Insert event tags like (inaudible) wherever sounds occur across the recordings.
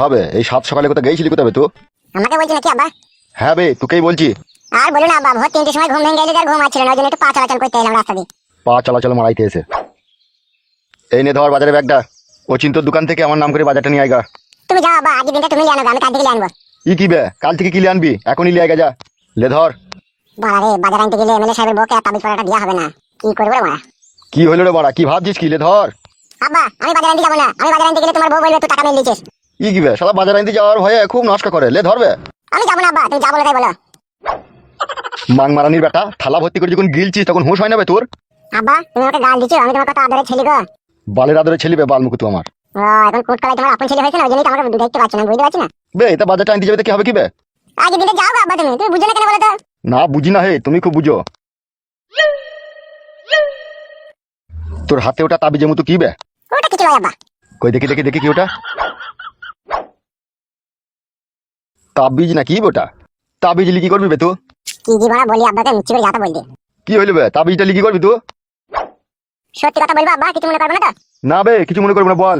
হবে এই সাত সকালে কোথায় গেছিলি কোথাবে তুই আমাকে বলছি নাকি আব্বা? হ্যাঁ বে তোকেই বলছি। আর বলো না আব্বা ভোর তিনটের সময় ঘুম ভেঙে গেলে আর ঘুম আসছিল না ওই জন্য একটু পা চলাচল করতে এলাম রাস্তা দিয়ে। পা চলাচল মারাইতে এসে। এই নে ধর বাজারে ব্যাগটা। ও চিন্তর দোকান থেকে আমার নাম করে বাজারটা নিয়ে আয়গা তুমি যাও আব্বা আজকে দিনটা তুমি জানো আমি কাল থেকে আনব। ই কি বে? কাল থেকে কিলে আনবি? এখনই লিয়ে যা। লে ধর। বাড়া রে বাজার আনতে গেলে এমএলএ সাহেবের বউকে আর তাবিজ পড়াটা দেওয়া হবে না। কি করব রে মারা কি হইল রে বাড়া? কি ভাবছিস কি? লে ধর। আব্বা আমি বাজার আনতে যাব না। আমি বাজার আনতে গেলে তোমার বউ বলবে তুই টাকা মেরে দিয়েছিস। ই কি বে? শালা বাজার আনতে যাওয়ার ভয়ে খুব নষ্ট করে। লে ধরবে আমি যাব না আব্বা তুমি যাব তাই বলো। মাং মারানির বেটা থালা ভর্তি করে যখন গিলছিস তখন হুঁশ হয় না বে তোর? আব্বা তুমি আমাকে গাল দিচ্ছ? আমি তোমার কত আদরের ছেলে গো। বালের আদরে ছেলিবে বালমুকু তুই আমার। এখন কোট কলাই তোমার আপন ছেলে হয়েছে না ওই জন্যই তো আমাকে দেখতে পাচ্ছি না বুঝতে পারছি না। বে এটা বাজারটা আনতে যাবে তো কি হবে কি বে? আজকে দিনটা যাও গো তুমি তুমি বুঝো কেন বলো তো? না বুঝি না হে তুমি খুব বুঝো। তোর হাতে ওটা তাবিজের মতো কি বে? ওটা কিছু নয় আব্বা। কই দেখি দেখি দেখি কি ওটা? তাবিজ না কি ওটা? তাবিজ লিখি করবি বে তুই কি জীবনা বলি আব্বাকে মিচ্ছি করে যাতা বলতে কি হইল বে? তাবিজটা লিখি করবি তুই সত্যি কথা বলব আব্বা কিছু মনে করবে না তো? না বে কিছু মনে করবি না বল।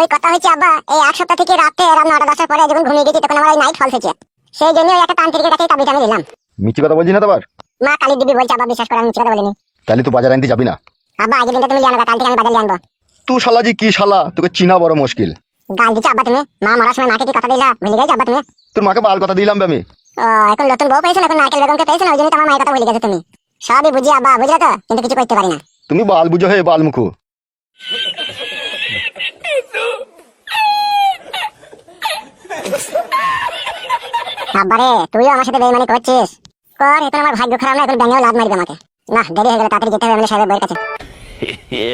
ওই কথা হচ্ছে আব্বা এই এক সপ্তাহ থেকে রাতে রাত নটা দশটার পরে যখন ঘুমিয়ে গেছি তখন আমার ওই নাইট ফলস হচ্ছে সেই জন্য ওই একটা তান্ত্রিকের কাছে তাবিজ আমি দিলাম মিছি কথা বলছি না তো আবার? মা কালী দিবি বলছে আব্বা বিশ্বাস করে আমি মিথ্যে কথা বলিনি। তাহলে তুই বাজার আনতে যাবি না? আব্বা আজকে দিনটা তুমি জানো কাল থেকে আমি বাজারে আনব। তুই শালা জি কি শালা তোকে চিনা বড় মুশকিল। গাল দিচ্ছ আব্বা তুমি? মা মারার সময় মাকে কি কথা দিলা? ভুলে গেছো আব্বা তুমি? তোর মাকে বাল কথা দিলাম আমি। এখন নতুন বউ পেয়েছ না, এখন নারকেল বেগমকে পেয়েছ না? ওই জন্য তো আমার মায়ের কথা ভুলে গেছো তুমি। সবই বুঝি আব্বা বুঝলে তো? কিন্তু কিছু করতে পারি না। তুমি বাল বুঝো হে বাল মুখু আব্বারে তুইও আমার সাথে বেইমানি করছিস কর এখন আমার ভাগ্য খারাপ না এখন ব্যাঙেও লাভ মারবে আমাকে না দেরি হয়ে গেল তাড়াতাড়ি যেতে হবে এমএলএ সাহেবের বইয়ের কাছে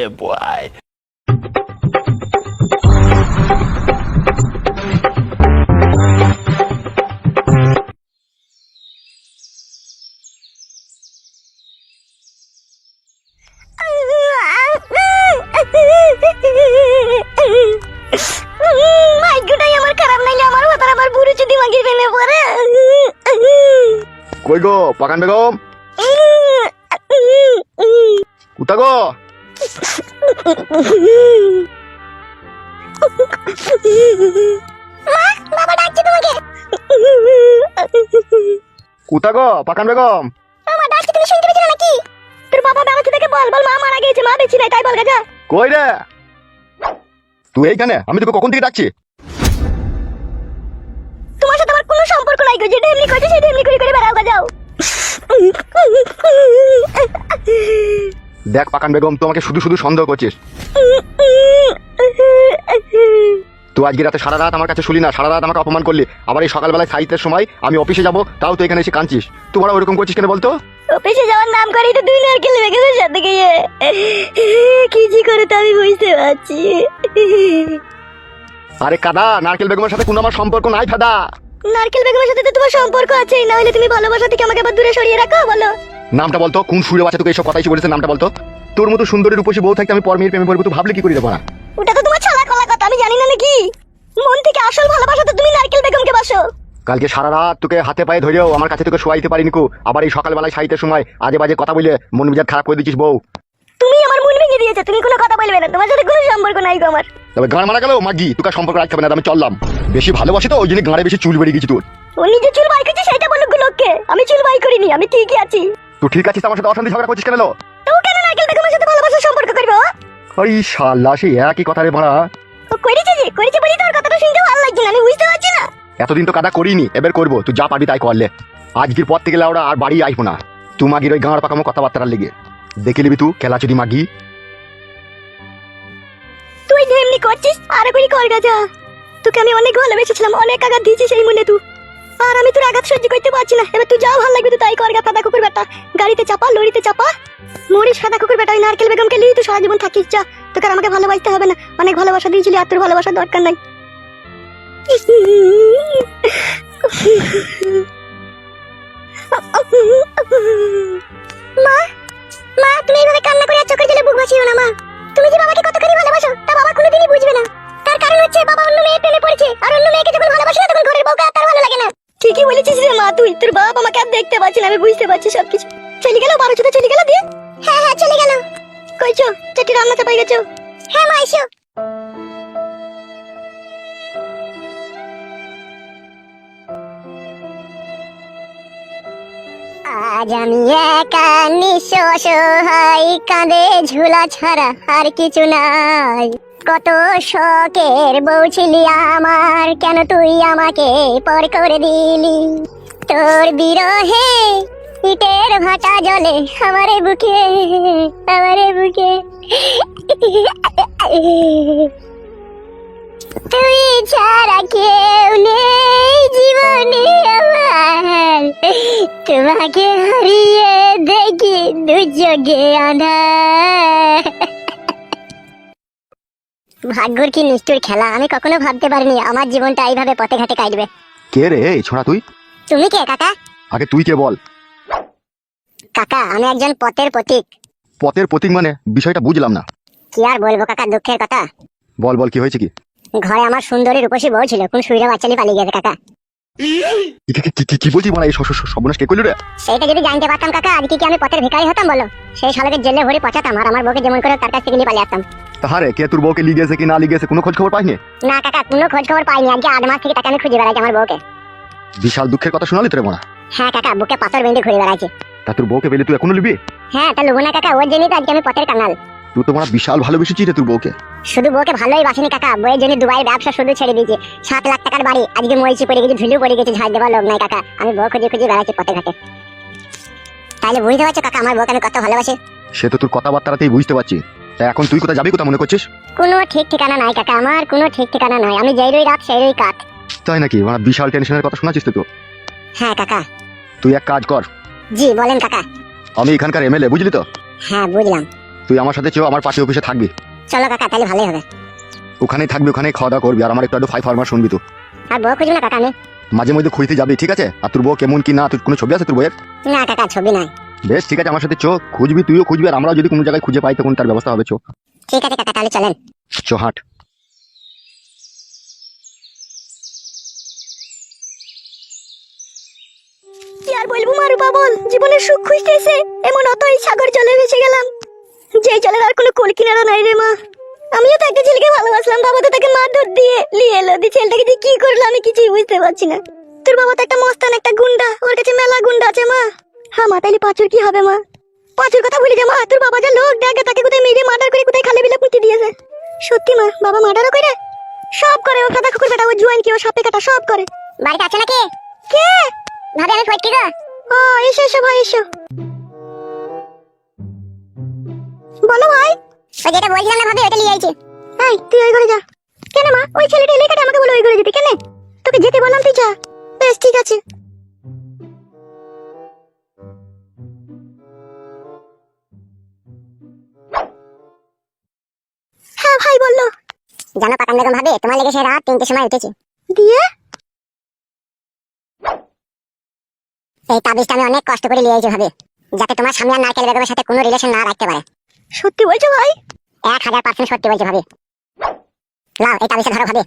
boy. ভাগ্যটাই চুদি মাগি ফেলে পড়ে কই গো পাকান বেগম কুতা গো বাবা ডাকছে তোমাকে গো পাকান বেগম বাবা ডাকছে তুমি শুনতে নাকি তোর বাবা বেড়াচ্ছে থেকে বল বল মা মারা গেছে মা বেঁচে নাই তাই বল গাজা কই রে তুই এইখানে আমি তোকে কখন থেকে ডাকছি সম্পর্ক নাই গো যেটা এমনি করছে সেটা এমনি করে করে বেড়াও গাজাও দেখ পাকান বেগম তোমাকে শুধু শুধু সন্দেহ করছিস। তুই আজকে রাতে সারা রাত আমার কাছে শুলি না সারা রাত আমাকে অপমান করলি। আবার এই সকালবেলায় সাহিত্যের সময় আমি অফিসে যাব তাও তুই এখানে এসে কাঁদছিস। তোমরা ওরকম করছিস কেন বলতো? অফিসে যাওয়ার নাম করেই তো দুই নারকেল বেগমের সাথে গিয়ে। কি জি করে তো আমি বুঝতে পারছি। আরে কাদা নারকেল বেগমের সাথে কোনো আমার সম্পর্ক নাই ফাদা। নারকেল বেগমের সাথে তো তোমার সম্পর্ক আছেই না হলে তুমি ভালোবাসা থেকে আমাকে আবার দূরে সরিয়ে রাখো বলো। নামটা বলতো কোন সুরে বাচ্চা তোকে এইসব কথাই বলেছে নামটা বলতো? তোর মতো সুন্দরী রূপসী বউ থাকতে আমি পরমের প্রেমে পড়ব তুই ভাবলে কি করে দেবো না ওটা তো তোমার ছালা কলা কথা আমি জানি না নাকি? মন থেকে আসল ভালোবাসা তো তুমি নারকেল বেগমকে বাসো। কালকে সারা রাত তোকে হাতে পায়ে ধরেও আমার কাছে তোকে শোয়াইতে পারিনি কো আবার এই সকালবেলায় সাহিত্যের সময় আজে বাজে কথা বলে মন মেজাজ খারাপ করে দিচ্ছিস বউ। তুমি আমার মন ভেঙে দিয়েছ তুমি কোনো কথা বলবে না তোমার সাথে কোনো সম্পর্ক নাই গো আমার। তবে গান মারা গেল মাগি তোকে সম্পর্ক রাখতে হবে না আমি চললাম। বেশি ভালোবাসি তো ওই জন্য গাঁড়ে বেশি চুল বেরিয়ে গেছি তোর। ও নিজে চুল বাই করছে সেটা বলুক লোককে আমি চুল বাই করিনি আমি ঠিকই আছি। তুই ঠিক আছিস আমার সাথে অশান্তি ঝগড়া করছিস কেন? লো তো কেন নারকেল বেগমের সাথে ভালোবাসার সম্পর্ক করবে? ওই শালা সেই একই কথা রে ভাড়া। ও করেছে যে করেছে বলি তোর কথাটা শুনতে ভালো লাগছে না আমি বুঝতে পারছি না। এতদিন তো কাদা করিনি এবার করব তুই যা পারবি তাই করলে আজকের পর থেকে লাউরা আর বাড়ি আইবো না। তুই মাগির ওই গাঁড় পাকামো কথাবার্তার লেগে। দেখে নিবি তুই খেলা চুরি মাগি। তুই যে এমনি করছিস আর করি কর গাজা তোকে আমি অনেক ভালোবেসেছিলাম, অনেক আঘাত দিয়েছি সেই মনে তুই। আর আমি তোর আঘাত সহ্য করতে পারছি না। এবার তুই যা ভালো লাগবে তুই তাই কর গা ফাদা কুকুর বেটা। গাড়িতে চাপা, লরিতে চাপা। মরিস ফাদা কুকুর বেটা, ওই নারকেল বেগমকে নিয়ে তুই সারা জীবন থাকিস। যা, তোকে আমাকে ভালোবাসতে হবে না। অনেক ভালোবাসা দিয়েছিলি আর তোর ভালোবাসার দরকার নাই। মা মা, তুমি এইভাবে কান্না করে চোখের জলে বুক ভাসিও না, মা। তুমি যে বাবাকে কতখানি ভালোবাসো। গেছো হ্যাঁ মা, এসো। আজ আমি একা নিঃস্ব অসহায় কাঁধে ঝুলা ছাড়া আর কিছু নাই। কত শখের বউ ছিলি আমার, কেন তুই আমাকে পর করে দিলি? তোর বিরহে ইটের ভাটা জলে আমারে বুকে আমারে বুকে। তুই ছাড়া কেউ নেই জীবনে আমার। তোমাকে হারিয়ে দেখি দুর্যোগে আধার ভাগ্যর কি নিষ্ঠুর খেলা আমি কখনো ভাবতে পারিনি আমার জীবনটা এইভাবে পথে ঘাটে কাটবে। কে রে এই ছোড়া তুই? তুমি কে কাকা? আগে তুই কে বল? কাকা আমি একজন পথের প্রতীক। পথের প্রতীক মানে? বিষয়টা বুঝলাম না। কি আর বলব কাকা দুঃখের কথা? বল বল কি হয়েছে কি? ঘরে আমার সুন্দরী রূপসী বউ ছিল কোন সুইরা বাচ্চা নিয়ে পালিয়ে গেছে কাকা। কি- মানে এই স- স- সর্বনাশ কে করলি রে? সেইটা যদি জানতে পারতাম কাকা আজকে কি আমি পথের ভিখারি হতাম বলো? সেই শালকে জেলে ভরে পচাতাম আর আমার বউকে যেমন করে তার কাছ থেকে নিয়ে পালিয়ে আসতাম। তাহারে কে তোর বউকে লিগেছে কি না কোনো খোঁজ খবর পাইনি? না কাকা কোনো খোঁজ খবর পাইনি আজকে আট মাস থেকে তাকে আমি খুঁজে বেড়াচ্ছি আমার বউকে। বিশাল দুঃখের কথা শোনালি তোরে মনে হ্যাঁ? কাকা বুকে পাথর বেঁধে ঘুরে বেড়াচ্ছি তা তোর বউকে পেলে তুই এখনও লিবি হ্যাঁ তা লুবো না কাকা ওর জন্যই তো আজকে আমি পথের কাঙাল। তুই তো মানে বিশাল ভালোবেসেছিস রে তোর বউকে। শুধু বউকে ভালোই বাসিনি কাকা বইয়ের জন্য দুবাইয়ের ব্যবসা শুধু ছেড়ে দিয়েছি। সাত লাখ টাকার বাড়ি আজকে মরিচি পড়ে গেছে ঝুলিও পড়ে গেছে ঝাড় দেওয়ার লোক নাই কাকা। আমি বউ খুঁজে খুঁজে বেড়াচ্ছি পথে ঘাটে। তাহলে বুঝতে পারছ কাকা আমার বউকে আমি কত ভালোবাসি? সে তো তোর কথাবার্তাতেই বুঝতে পারছি। তা এখন তুই কোথায় যাবি কোথা মনে করছিস? কোনো ঠিক ঠিকানা নাই কাকা আমার কোনো ঠিক ঠিকানা নাই। আমি যেই রই রাত সেই রই কাঠ। তাই নাকি? মানে বিশাল টেনশনের কথা শোনাচ্ছিস তো তুই হ্যাঁ কাকা। তুই এক কাজ কর জি বলেন কাকা। আমি এখানকার এমএলএ বুঝলি তো? হ্যাঁ বুঝলাম। তুই আমার সাথে চেয়েও আমার পাশে অফিসে থাকবি। চলো কাকা তাহলে ভালোই হবে। ওখানেই থাকবি ওখানেই খাওয়া দাওয়া করবি আর আমার একটু একটু ফাইভ ফার্মার শুনবি তো। আর বউ খুঁজবো না কাকা আমি। মাঝে মধ্যে খুঁজতে যাবি ঠিক আছে? আর তোর বউ কেমন কি না তোর কোনো ছবি আছে তোর বউয়ের? না কাকা ছবি নাই। বেশ ঠিক আছে আমার সাথে চো খুঁজবি তুইও খুঁজবি আর আমরাও যদি কোনো জায়গায় খুঁজে পাই তখন তার ব্যবস্থা হবে চো ঠিক আছে কাকা তাহলে চলেন। চো হাট। কি আর বলব মারুপা বল জীবনের সুখ খুঁজতে এসে এমন অতই সাগর জলে ভেসে গেলাম। যে জলের আর কোনো কুল কিনারা নাই রে মা। আমিও তো একটা ছেলেকে ভালোবাসলাম বাবা তো তাকে মারধর দিয়ে নিয়ে এলো। দিয়ে ছেলেটাকে দিয়ে কি করল আমি কিছুই বুঝতে পারছি না। তোর বাবা তো একটা মস্তান একটা গুন্ডা ওর কাছে মেলা গুন্ডা আছে মা। হ্যাঁ মা তাইলে পাঁচুর কি হবে মা? পাঁচুর কথা ভুলে যা মা তোর বাবা যা লোক দেখে তাকে কোথায় মেরে মার্ডার করে কোথায় খালে বিলে পুঁতে দিয়েছে। সত্যি মা বাবা মার্ডারও করে? সব করে ও কাদা কুকুর বেটা ও জুয়ান কি ও সাপে কাটা সব করে। বাড়িতে আছে নাকি? কে? ভাবে আমি ফটকি গো ও এসো এসো ভাই এসো। বলো ভাই। ওই যেটা বলছিলাম না ভাবে ওটা নিয়ে আইছি। এই তুই ওই ঘরে যা। কেন মা? ওই ছেলেটা এলে আমাকে বলে ওই ঘরে যেতে? কেন? তোকে যেতে বললাম তুই যা। বেশ ঠিক আছে। হ্যাঁ ভাই বলল জানো পাকান বেগম ভাবে তোমার লেগে সে রাত তিনটের সময় উঠেছি। দিয়ে? এই তাবিজটা আমি অনেক কষ্ট করে লিয়েছি ভাবে যাতে তোমার স্বামী আর নারকেল বেগমের সাথে কোনো রিলেশন না রাখতে পারে। সত্যি বলছো ভাই? এক হাজার পার্সেন্ট সত্যি বলছি ভাবে। লাও এই তাবিজটা ধরো ভাবে।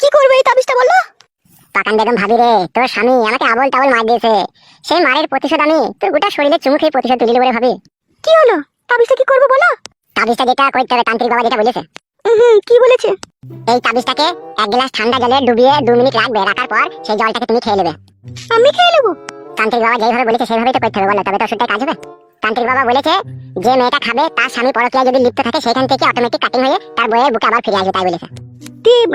কি করবে এই তাবিজটা বলল পাকান বেগম ভাবি রে তোর স্বামী আমাকে আবল তাবল মার দিয়েছে। সেই মারের প্রতিশোধ আমি তোর গোটা শরীরে চুমু খেয়ে প্রতিশোধ তুলি বলে ভাবি। কি হলো? তাবিজটা কি করব বলো? তাবিজটা যেটা করতে হবে তান্ত্রিক বাবা যেটা বলেছে। কি বলেছে? এই তাবিজটাকে এক গ্লাস ঠান্ডা জলে ডুবিয়ে দু মিনিট রাখবে রাখার পর সেই জলটাকে তুমি খেয়ে নেবে। আমি খেয়ে নেব। তান্ত্রিক বাবা যেভাবে বলেছে সেভাবেই তো করতে হবে বলো। তবে তো ওষুধটা কাজ হবে। তান্ত্রিক বাবা বলেছে যে মেয়েটা খাবে তার স্বামী পরকীয়া যদি লিপ্ত থাকে সেখান থেকে অটোমেটিক কাটিং হয়ে তার বইয়ের বুকে আবার ফিরে আসবে তাই বলেছে।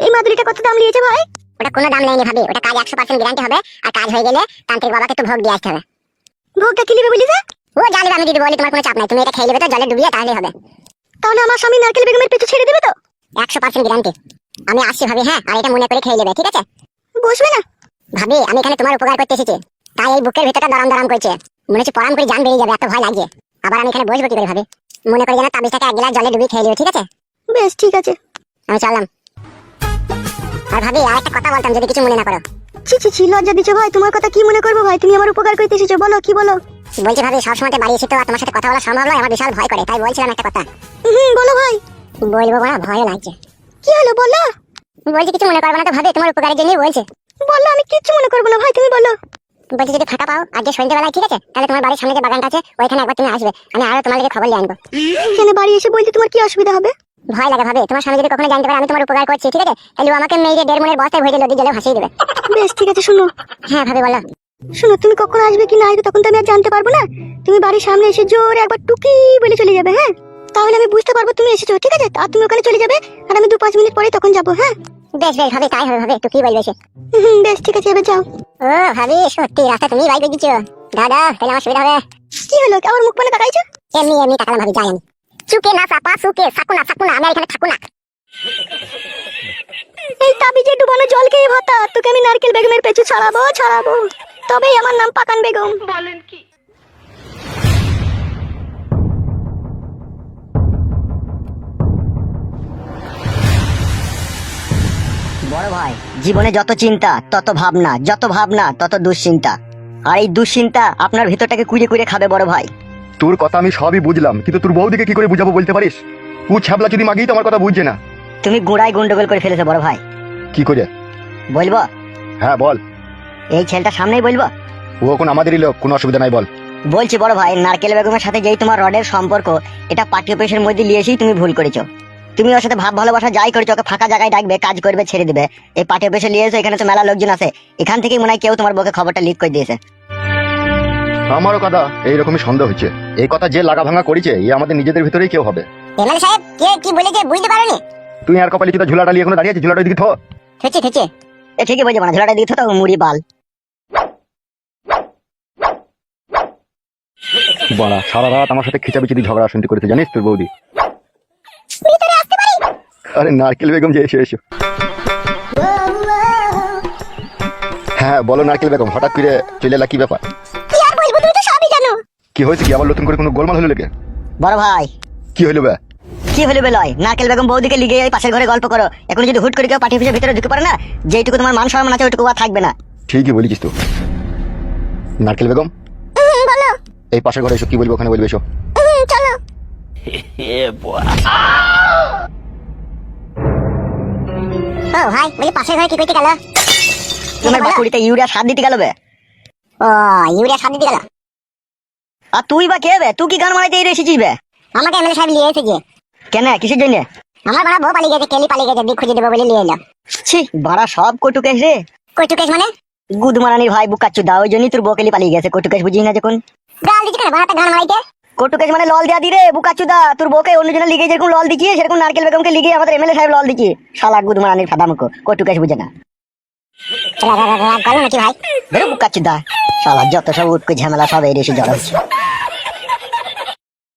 এই মাদুরিটা কত দাম নিয়েছে ভাই? ওটা কোনো দাম নেয়নি ভাবি। ওটা কাজ একশো পার্সেন্ট গ্যারান্টি হবে আর কাজ হয়ে গেলে তান্ত্রিক বাবাকে তো ভোগ দিয়ে আসতে হবে। ভোগটা কি নেবে বলিস ও জানবে আমি দিদি বলি তোমার কোনো চাপ নাই। তুমি এটা খেয়ে নেবে তো জলে ডুবিয়ে তাহলেই হবে। তাহলে আমার স্বামী নারকেল বেগমের পেছনে ছেড়ে দেবে একশো পার্সেন্ট গ্যারান্টি। আমি আসছি ভাবি হ্যাঁ আর এটা মনে করে খেয়ে নেবে ঠিক আছে? বসবে না। ভাবি আমি এখানে তোমার উপকার করতে এসেছি। তাই এই বুকের ভিতরটা দরম দরম করছে। মনে হচ্ছে পরাম করে জান বেরিয়ে যাবে এত ভয় লাগছে। আবার আমি এখানে বসবো কি করে ভাবি? মনে করে যেন তাবিজটাকে এক গ্লাস জলে ডুবিয়ে খেয়ে নিও ঠিক আছে? বেশ ঠিক আছে। আমি চললাম। আর ভাবি আর একটা কথা বলতাম যদি কিছু মনে না করো। ছি ছি ছি লজ্জা দিছো ভাই? তোমার কথা কি মনে করব ভাই? তুমি আমার উপকার করতে এসেছ বলো কি বলো? বলছি ভাবি সবসময় বাড়ি এসে তো তোমার সাথে কথা বলা সম্ভব নয় আমার বিশাল ভয় করে তাই বলছিলাম একটা কথা। হুম বলো ভাই। বলব না ভয় লাগছে। কি হলো বলো? বলছি কিছু মনে করবে না তো ভাবে তোমার উপকারের জন্যই বলছে। বলল আমি কিচ্ছু মনে করব না ভাই তুমি বলো। বলছি যদি ফাঁকা পাও আজকে সন্ধ্যেবেলায় ঠিক আছে? তাহলে তোমার বাড়ির সামনে যে বাগানটা আছে ওইখানে একবার তুমি আসবে। আমি আরও তোমার লেগে খবর নিয়ে আনব। এখানে বাড়ি এসে বলতে তোমার কি অসুবিধা হবে? ভয় লাগে ভাবে। তোমার স্বামী যদি কখনো জানতে পারে আমি তোমার উপকার করছি ঠিক আছে? তাহলে আমাকে মেয়ে দেড় মনের বস্তায় ভরে নদী জলে ভাসিয়ে দেবে। বেশ ঠিক আছে শুনো। হ্যাঁ ভাবে বলো। শুনো তুমি কখন আসবে কি না আসবে তখন তো আমি আর জানতে পারব না। তুমি বাড়ির সামনে এসে জোরে একবার টুকি বলে চলে যাবে হ্যাঁ? তাহলে আমি বুঝতে পারব তুমি এসেছ ঠিক আছে? আর তুমি ওখানে চলে যাবে আর আমি দু পাঁচ মিনিট পরে তখন যাব হ্যাঁ? বেশ বেশ ভাবে তাই হবে ভাবে তুই কি বলবে সে হুম, বেশ ঠিক আছে এবার যাও। ও ভাবি সত্যি রাস্তা তুমি বাইক দিচ্ছ দাদা তাহলে আমার সুবিধা হবে। কি হলো? আমার মুখ মানে তাকাইছো? এমনি এমনি টাকা ভাবি যাই আমি। চুকে না চাপা সুকে সাকু না সাকু না আমি এখানে থাকু না। এই তাবিজে ডুবানো জল খেয়ে ভাতা তোকে আমি নারকেল বেগমের পেছু ছাড়াবো ছাড়াবো। তবেই আমার নাম পাকান বেগম। বড় ভাই জীবনে যত চিন্তা তত ভাবনা যত ভাবনা তত দুশ্চিন্তা। আর এই দুশ্চিন্তা আপনার ভিতরটাকে কুড়ে কুড়ে খাবে বড় ভাই। তোর কথা আমি সবই বুঝলাম কিন্তু তোর বৌদিকে কি করে বুঝাবো বলতে পারিস? ও ছ্যাবলা যদি মাগি তো আমার কথা বুঝছে না। তুমি গুড়াই গন্ডগোল করে ফেলেছো বড় ভাই। কি করে? বলব? হ্যাঁ বল। এই ছেলেটা সামনেই বলব? ও এখন আমাদেরই লোক কোনো অসুবিধা নাই বল। বলছি বড় ভাই নারকেল বেগমের সাথে যেই তোমার রডের সম্পর্ক এটা পাঠ্য পেশের মধ্যে নিয়ে এসেই তুমি ভুল করেছ। তুমি ওর সাথে ভাব ভালোবাসা যাই করেছ ওকে ফাঁকা জায়গায় ডাকবে কাজ করবে ছেড়ে দিবে। এই পাঠ্য পেশে নিয়ে এসে এখানে তো মেলা লোকজন আছে। এখান থেকেই মনে হয় কেউ তোমার বউকে খবরটা লিক করে দিয়েছে। আমারও কথা এইরকমই সন্দেহ হচ্ছে। এই কথা যে লাগা ভাঙা করেছে এ আমাদের নিজেদের ভিতরেই কেউ হবে। এমএলএ সাহেব কে কি বলেছে বুঝতে পারোনি? তুই আর কপালে চিতা ঝুলাটা নিয়ে এখনও দাঁড়িয়ে আছে ঝুলাটা দিকে থো। থেচে থেচে এ ঠিকই বলছে মানে ঝোলাটা দিয়ে তো মুড়ি বাল বাড়া সারা রাত আমার সাথে খিচাবিচি দিয়ে ঝগড়া শুনতে করেছে জানিস তোর বৌদি? আরে নারকেল বেগম যে এসে এসো। হ্যাঁ বলো নারকেল বেগম হঠাৎ করে চলে এলা কি ব্যাপার? কি আর বলব তুমি তো সবই জানো। কি হয়েছে কি? আবার নতুন করে কোনো গোলমাল হলো লেগে বড় ভাই। কি হলো বে? কি হলো বেলয় নারকেল বেগম বৌদিকে লিগে এই পাশের ঘরে গল্প করো। এখন যদি হুট করে কেউ পাঠিয়ে ভিতরে ঢুকে পারে না যেইটুকু তোমার মান সম্মান আছে ওইটুকু আর থাকবে না। ঠিকই বলেছিস তো। নারকেল বেগম? বলো। এই পাশের ঘরে এসো কি বলব ওখানে বলবে এসো। হুম, চলো। (laughs) ও ভাই বলি পাশের ঘরে কি করতে গেল? তোমার বাকুড়িতে ইউরিয়া সার দিতে গেল বে? ও ইউরিয়া সার দিতে গেল? আর তুই বা কে বে? তুই কি গান মারাইতে এসেছিস বে? আমাকে এমএলএ সাহেব নিয়ে এসেছে। কেন? কিসের জন্য? আমার বড় বউ পালিয়ে গেছে কেলি পালিয়ে গেছে দিক খুঁজে দেবো বলে নিয়ে এলো। ছি বাড়া সব কটুকেশ রে। কটুকেশ মানে? গুদমারানির ভাই বুকাচ্ছু দা ওই জন্যই তোর বকেলি পালিয়ে গেছে কটুকেশ বুঝিস না যখন। গাল দিচ্ছে কেন? বাড়াতে গান মারাইতে কটুকেশ মানে লল দিয়া দিরে বুকাচুদা তোর বকে অন্যজনে লিগে যেরকম লল দিচ্ছি সেরকম নারকেল বেগমকে লিগে আমাদের এমএলএ সাহেব লল দিচ্ছি শালা ফাদা মুখ কটুকেশ বুঝে না চলা রাগ নাকি ভাই বেরো বুকাচ্ছু দা শালা যত সব উটকো ঝামেলা সব এই এসে জড়া হচ্ছে